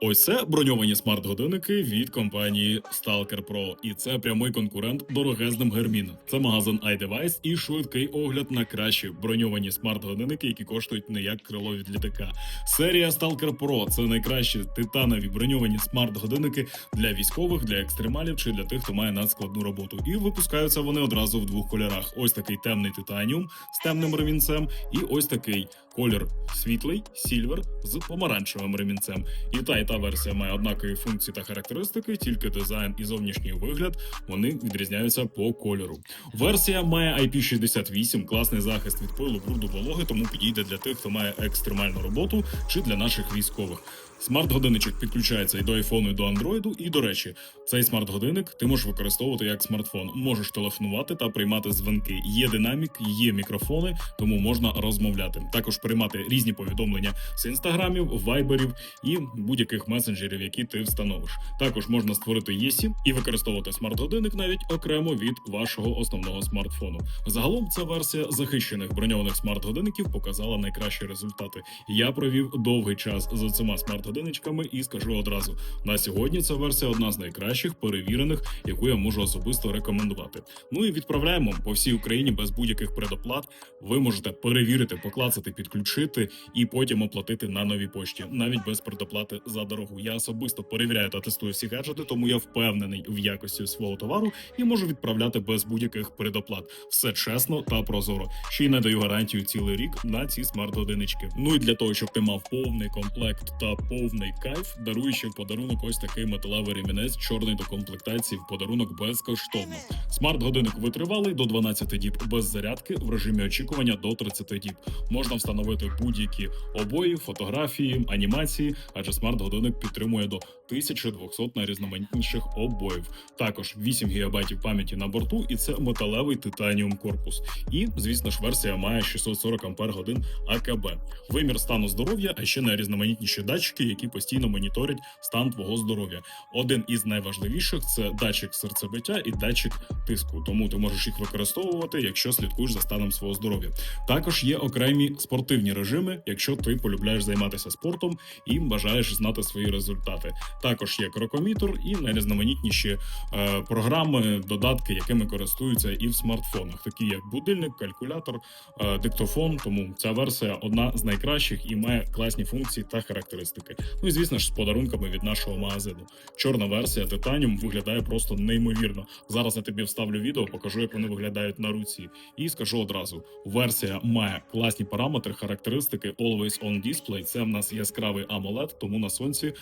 Ось це броньовані смарт-годинники від компанії Stalker Pro. І це прямий конкурент дорогезним Garmin. Це магазин iDevice і швидкий огляд на кращі броньовані смарт-годинники, які коштують не як крило від літака. Серія Stalker Pro – це найкращі титанові броньовані смарт-годинники для військових, для екстремалів чи для тих, хто має надскладну роботу. І випускаються вони одразу в двох кольорах: ось такий темний титаніум з темним ремінцем, і ось такий колір світлий сільвер з помаранчевим ремінцем. І та і та версія має однакові функції та характеристики, тільки дизайн і зовнішній вигляд вони відрізняються по кольору. Версія має IP68, класний захист від пилу, бруду, вологи, тому підійде для тих, хто має екстремальну роботу, чи для наших військових. Смарт-годинничок підключається і до айфону, і до андроїду. І до речі, цей смарт-годинник ти можеш використовувати як смартфон. Можеш телефонувати та приймати дзвінки. Є динамік, є мікрофони, тому можна розмовляти. Також приймати різні повідомлення з інстаграмів, вайберів і будь-яких месенджерів, які ти встановиш. Також можна створити ЄСІ і використовувати смарт-годинник навіть окремо від вашого основного смартфону. Загалом ця версія захищених броньованих смарт-годинників показала найкращі результати. Я провів довгий час за цими смарт-годинниками і скажу одразу: на сьогодні ця версія одна з найкращих перевірених, яку я можу особисто рекомендувати. Ну і відправляємо по всій Україні без будь-яких предоплат. Ви можете перевірити, поклацати, підключити і потім оплатити на новій пошті, навіть без предоплати за дорогу. Я особисто перевіряю та тестую всі гаджети, тому я впевнений в якості свого товару і можу відправляти без будь-яких предоплат. Все чесно та прозоро. Ще й надаю гарантію цілий рік на ці смарт-годинички. Ну і для того, щоб ти мав повний комплект та повний кайф, дарую ще в подарунок ось такий металевий ремінець, чорний до комплектації в подарунок безкоштовно. Смарт-годинник витривалий до 12 діб без зарядки в режимі очікування до 30 діб. Можна встановити будь-які обої, фотографії, анімації, адже смарт-годинник підтримує до 1200 найрізноманітніших обоїв. Також 8 ГБ пам'яті на борту, і це металевий титаніум корпус. І, звісно ж, версія має 640 Ампер годин АКБ. Вимір стану здоров'я, а ще найрізноманітніші датчики, які постійно моніторять стан твого здоров'я. Один із найважливіших це датчик серцебиття і датчик тиску. Тому ти можеш їх використовувати, якщо слідкуєш за станом свого здоров'я. Також є окремі спортивні режими, якщо ти полюбляєш займатися спортом і бажаєш знати свої результати. Також є крокомітр і найрізноманітніші е, програми, додатки, якими користуються і в смартфонах, такі як будильник, калькулятор, е, диктофон. Тому ця версія одна з найкращих і має класні функції та характеристики. Ну і звісно ж, з подарунками від нашого магазину. Чорна версія Titanium виглядає просто неймовірно. Зараз я тобі вставлю відео, покажу, як вони виглядають на руці. І скажу одразу: версія має класні параметри, характеристики Always On Display. Це в нас яскравий AMOLED, тому на сонці